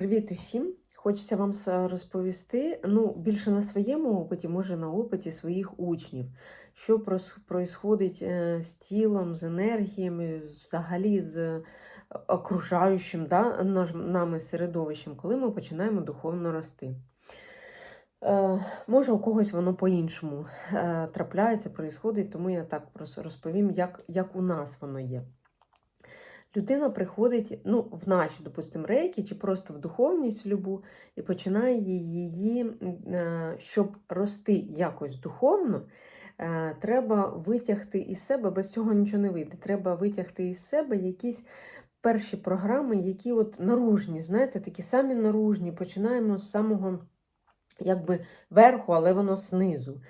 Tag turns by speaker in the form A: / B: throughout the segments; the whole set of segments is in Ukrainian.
A: Привіт усім! Хочеться вам розповісти, ну, більше на своєму опиті, може на опиті своїх учнів, що прос- е, з тілом, з енергіями, взагалі з е, окружаючим да, нами середовищем, коли ми починаємо духовно рости. Е, може, у когось воно по-іншому трапляється, происходить, тому я так просто розповім, як, як у нас воно є. Людина приходить ну, в наші, допустимо, рейки, чи просто в духовність любу, і починає її, е, щоб рости якось духовно, е, треба витягти із себе, без цього нічого не вийде. Треба витягти із себе якісь перші програми, які от наружні, знаєте, такі самі наружні. Починаємо з самого якби верху, але воно знизу.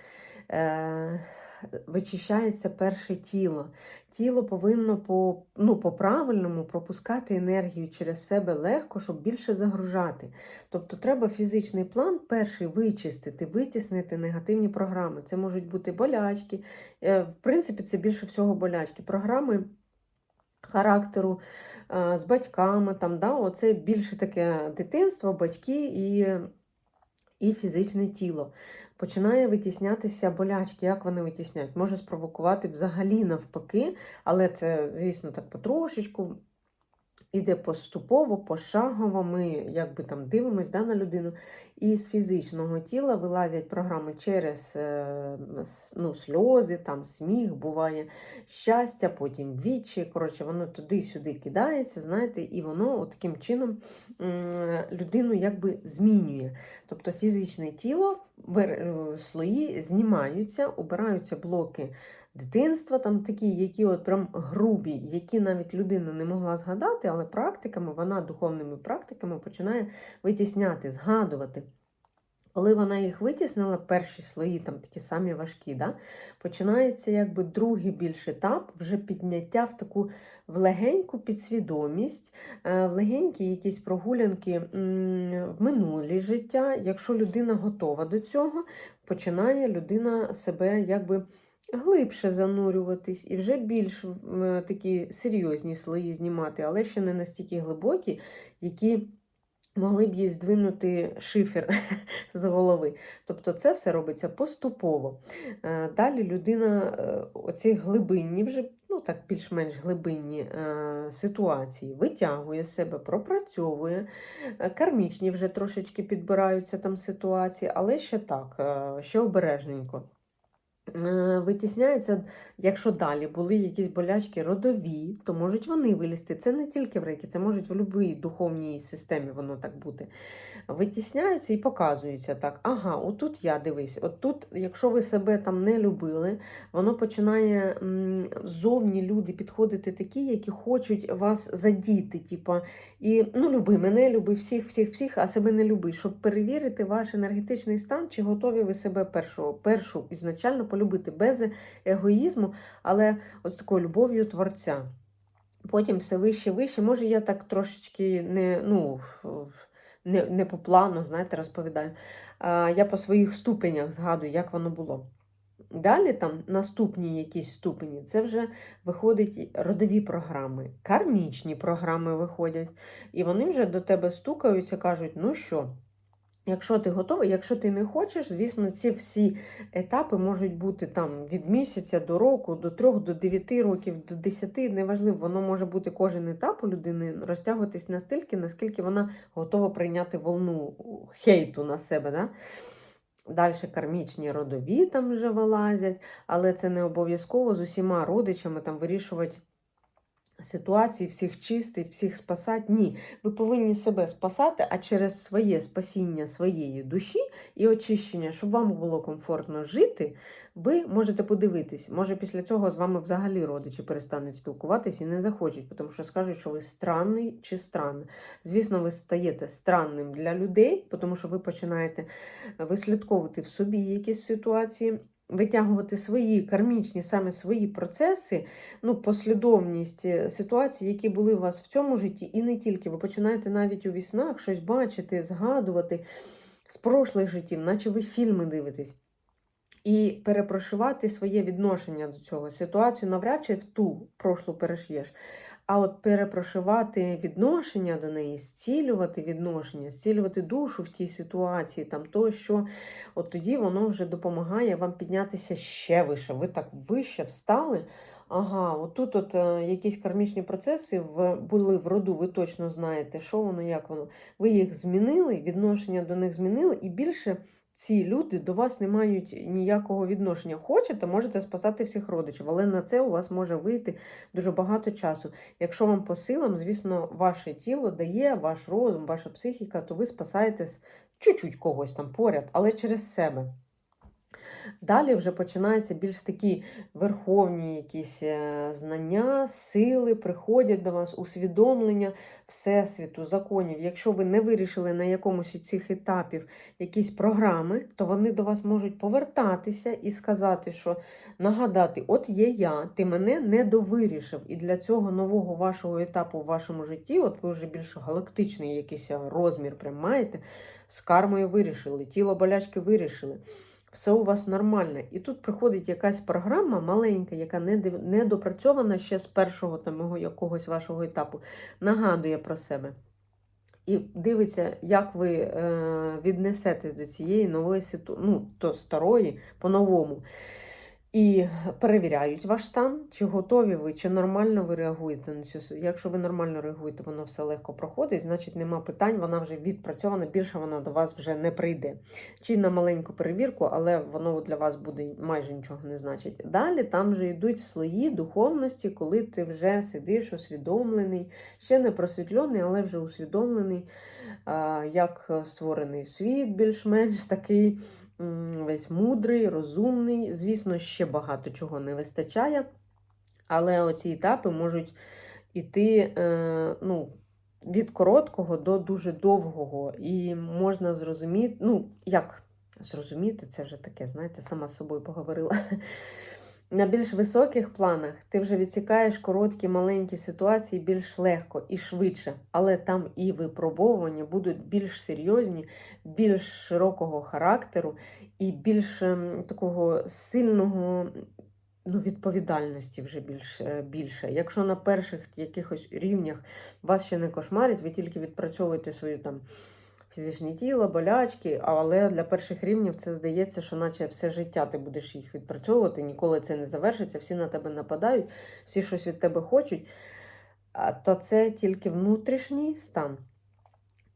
A: Вичищається перше тіло. Тіло повинно по, ну, по-правильному пропускати енергію через себе легко, щоб більше загружати. Тобто треба фізичний план перший вичистити, витіснити негативні програми. Це можуть бути болячки. Е, В принципі, це більше всього болячки. Програми характеру е, з батьками. Там, да, Оце більше таке дитинство, батьки і, і фізичне тіло. Починає витіснятися болячки. Як вони витісняють? Може спровокувати взагалі навпаки, але це, звісно, так потрошечку. Іде поступово, пошагово, ми якби там дивимося да, на людину. І з фізичного тіла вилазять програми через е, ну, сльози, там сміх, буває щастя, потім вічі. Коротше, воно туди-сюди кидається, знаєте, і воно таким чином людину якби змінює. Тобто фізичне тіло, е, слої знімаються, убираються блоки дитинства, там такі, які от прям грубі, які навіть людина не могла згадати, але практиками, вона духовними практиками починає витісняти, згадувати. Коли вона їх витіснила, перші слої, там такі самі важкі, да? починається якби другий більш етап, вже підняття в таку в легеньку підсвідомість, е, в легенькі якісь прогулянки в минулі життя. Якщо людина готова до цього, починає людина себе якби глибше занурюватись і вже більш такі серйозні слої знімати, але ще не настільки глибокі, які могли б їй здвинути шифер з голови. Тобто це все робиться поступово. Е, Далі людина е, оці глибинні, вже ну так більш-менш глибинні е, ситуації витягує себе, пропрацьовує. Е, Кармічні вже трошечки підбираються там ситуації, але ще так, е, ще обережненько. Е, Витісняється, якщо далі були якісь болячки родові, то можуть вони вилізти. Це не тільки в рейки, це можуть в будь-якій духовній системі воно так бути. Витісняються і показуються так. Ага, отут я дивись, отут, якщо ви себе там не любили, воно починає м, ззовні люди підходити такі, які хочуть вас задіти. Типа, і ну, люби мене, люби всіх, всіх, всіх, а себе не люби, щоб перевірити ваш енергетичний стан, чи готові ви себе першу, першу ізначально полюбити без егоїзму, але ось такою любов'ю творця. Потім все вище, вище. Може, я так трошечки не, ну, не, не по плану, знаєте, розповідаю. А, я по своїх ступенях згадую, як воно було. Далі там наступні якісь ступені, це вже виходять родові програми, кармічні програми виходять. І вони вже до тебе стукаються, кажуть, ну що, якщо ти готовий, якщо ти не хочеш, звісно, ці всі етапи можуть бути там від місяця до року, до трьох, до дев'яти років, до десяти, неважливо, воно може бути кожен етап у людини розтягуватись настільки, наскільки вона готова прийняти волну хейту на себе. Да? Далі кармічні родові там вже вилазять, але це не обов'язково з усіма родичами там вирішувати ситуації, всіх чистить, всіх спасати. Ні. Ви повинні себе спасати, а через своє спасіння своєї душі і очищення, щоб вам було комфортно жити, ви можете подивитись. Може, після цього з вами взагалі родичі перестануть спілкуватись і не захочуть, тому що скажуть, що ви странний чи странна. Звісно, ви стаєте странним для людей, тому що ви починаєте вислідковувати в собі якісь ситуації. Витягувати свої кармічні, саме свої процеси, ну, послідовність е, ситуацій, які були у вас в цьому житті, і не тільки. Ви починаєте навіть у віснах щось бачити, згадувати з прошлих життів, наче ви фільми дивитесь. І перепрошувати своє відношення до цього. Ситуацію навряд чи в ту прошлу переш'єш. А от перепрошивати відношення до неї, зцілювати відношення, зцілювати душу в тій ситуації, там то, що от тоді воно вже допомагає вам піднятися ще вище. Ви так вище встали. Ага, отут от е, якісь кармічні процеси в, були в роду, ви точно знаєте, що воно, як воно. Ви їх змінили, відношення до них змінили, і більше ці люди до вас не мають ніякого відношення. Хочете, можете спасати всіх родичів, але на це у вас може вийти дуже багато часу. Якщо вам по силам, звісно, ваше тіло дає, ваш розум, ваша психіка, то ви спасаєте чуть-чуть когось там поряд, але через себе. Далі вже починаються більш такі верховні якісь е, знання, сили приходять до вас, усвідомлення Всесвіту, законів. Якщо ви не вирішили на якомусь із цих етапів якісь програми, то вони до вас можуть повертатися і сказати, що нагадати, от є я, ти мене не довирішив. І для цього нового вашого етапу в вашому житті, от ви вже більш галактичний якийсь розмір прям маєте, з кармою вирішили, тіло болячки вирішили все у вас нормально. І тут приходить якась програма маленька, яка не допрацьована ще з першого там якогось вашого етапу, нагадує про себе. І дивиться, як ви е, віднесетесь до цієї нової ситуації, ну, то старої, по-новому. І перевіряють ваш стан, чи готові ви, чи нормально ви реагуєте на цю. Якщо ви нормально реагуєте, воно все легко проходить, значить нема питань, вона вже відпрацьована, більше вона до вас вже не прийде. Чи на маленьку перевірку, але воно для вас буде майже нічого не значить. Далі там вже йдуть слої духовності, коли ти вже сидиш усвідомлений, ще не просвітлений, але вже усвідомлений, як створений світ більш-менш такий весь мудрий, розумний. Звісно, ще багато чого не вистачає, але оці етапи можуть іти е, ну, від короткого до дуже довгого. І можна зрозуміти, ну, як зрозуміти, це вже таке, знаєте, сама з собою поговорила. На більш високих планах ти вже відсікаєш короткі маленькі ситуації більш легко і швидше, але там і випробовування будуть більш серйозні, більш широкого характеру і більш ем, такого сильного ну, відповідальності вже більш, е, більше. Якщо на перших якихось рівнях вас ще не кошмарить, ви тільки відпрацьовуєте свою там. Фізичне тіло, болячки, але для перших рівнів це здається, що наче все життя ти будеш їх відпрацьовувати, ніколи це не завершиться, всі на тебе нападають, всі щось від тебе хочуть. То це тільки внутрішній стан.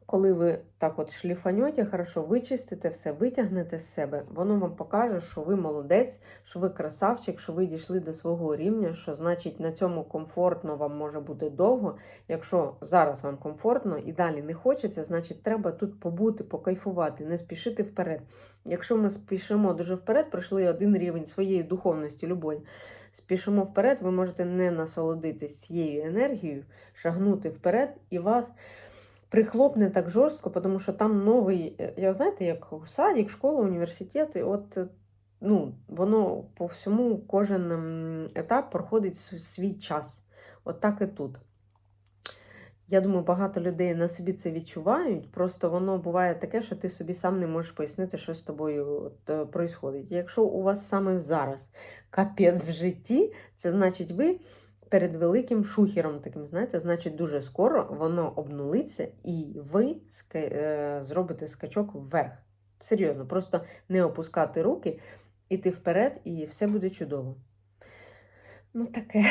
A: Коли ви так от шліфанете, хорошо вичистите все, витягнете з себе, воно вам покаже, що ви молодець, що ви красавчик, що ви дійшли до свого рівня, що значить на цьому комфортно вам може бути довго. Якщо зараз вам комфортно і далі не хочеться, значить треба тут побути, покайфувати, не спішити вперед. Якщо ми спішимо дуже вперед, пройшли один рівень своєї духовності, любої, спішимо вперед, ви можете не насолодитись цією енергією, шагнути вперед і вас прихлопне так жорстко, тому що там новий, е, я знаєте, як садик, школа, університет, і от е, ну, воно по всьому кожен етап проходить свій час. От так і тут. Я думаю, багато людей на собі це відчувають. Просто воно буває таке, що ти собі сам не можеш пояснити, що з тобою от, е. Якщо у вас саме зараз капець в житті, це значить ви перед великим шухером таким, знаєте, значить, дуже скоро воно обнулиться, і ви е, зробите скачок вверх. Серйозно, просто не опускати руки, іти вперед, і все буде чудово. Ну, таке.